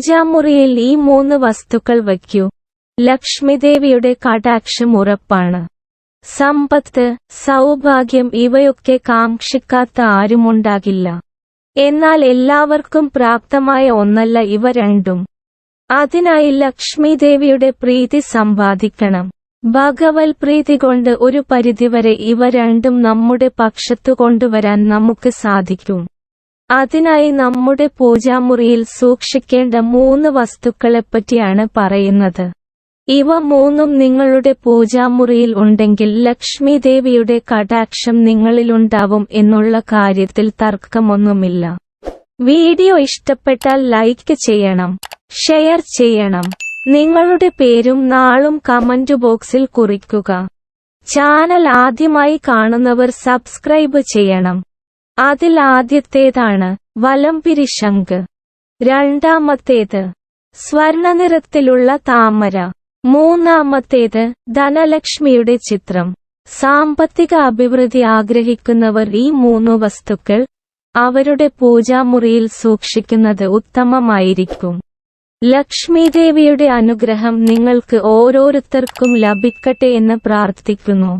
പൂജാമുറിയിൽ ഈ മൂന്ന് വസ്തുക്കൾ വയ്ക്കൂ. ലക്ഷ്മിദേവിയുടെ കടാക്ഷം ഉറപ്പാണ്. സമ്പത്ത് സൗഭാഗ്യം ഇവയൊക്കെ കാംക്ഷിക്കാത്ത ആരുമുണ്ടാകില്ല. എന്നാൽ എല്ലാവർക്കും പ്രാപ്തമായ ഒന്നല്ല ഇവ രണ്ടും. അതിനായി ലക്ഷ്മിദേവിയുടെ പ്രീതി സമ്പാദിക്കണം. ഭഗവത് പ്രീതി കൊണ്ട് ഒരു പരിധിവരെ ഇവ രണ്ടും നമ്മുടെ പക്ഷത്തു കൊണ്ടുവരാൻ നമുക്ക് സാധിക്കും. അതിനായി നമ്മുടെ പൂജാമുറിയിൽ സൂക്ഷിക്കേണ്ട മൂന്ന് വസ്തുക്കളെപ്പറ്റിയാണ് പറയുന്നത്. ഇവ മൂന്നും നിങ്ങളുടെ പൂജാമുറിയിൽ ഉണ്ടെങ്കിൽ ലക്ഷ്മി ദേവിയുടെ കടാക്ഷം നിങ്ങളിലുണ്ടാവും എന്നുള്ള കാര്യത്തിൽ തർക്കമൊന്നുമില്ല. വീഡിയോ ഇഷ്ടപ്പെട്ടാൽ ലൈക്ക് ചെയ്യണം ഷെയർ ചെയ്യണം. നിങ്ങളുടെ പേരും നാളും കമന്റ് ബോക്സിൽ കുറിക്കുക. ചാനൽ ആദ്യമായി കാണുന്നവർ സബ്സ്ക്രൈബ് ചെയ്യണം. അതിൽ ആദ്യത്തേതാണ് വലംപിരി ശംഖ് രണ്ടാമത്തേത് സ്വർണനിറത്തിലുള്ള താമര. മൂന്നാമത്തേത് ധനലക്ഷ്മിയുടെ ചിത്രം. സാമ്പത്തിക അഭിവൃദ്ധി ആഗ്രഹിക്കുന്നവർ ഈ മൂന്നു വസ്തുക്കൾ അവരുടെ പൂജാമുറിയിൽ സൂക്ഷിക്കുന്നത് ഉത്തമമായിരിക്കും. ലക്ഷ്മിദേവിയുടെ അനുഗ്രഹം നിങ്ങൾക്ക് ഓരോരുത്തർക്കും ലഭിക്കട്ടെ എന്ന് പ്രാർത്ഥിക്കുന്നു.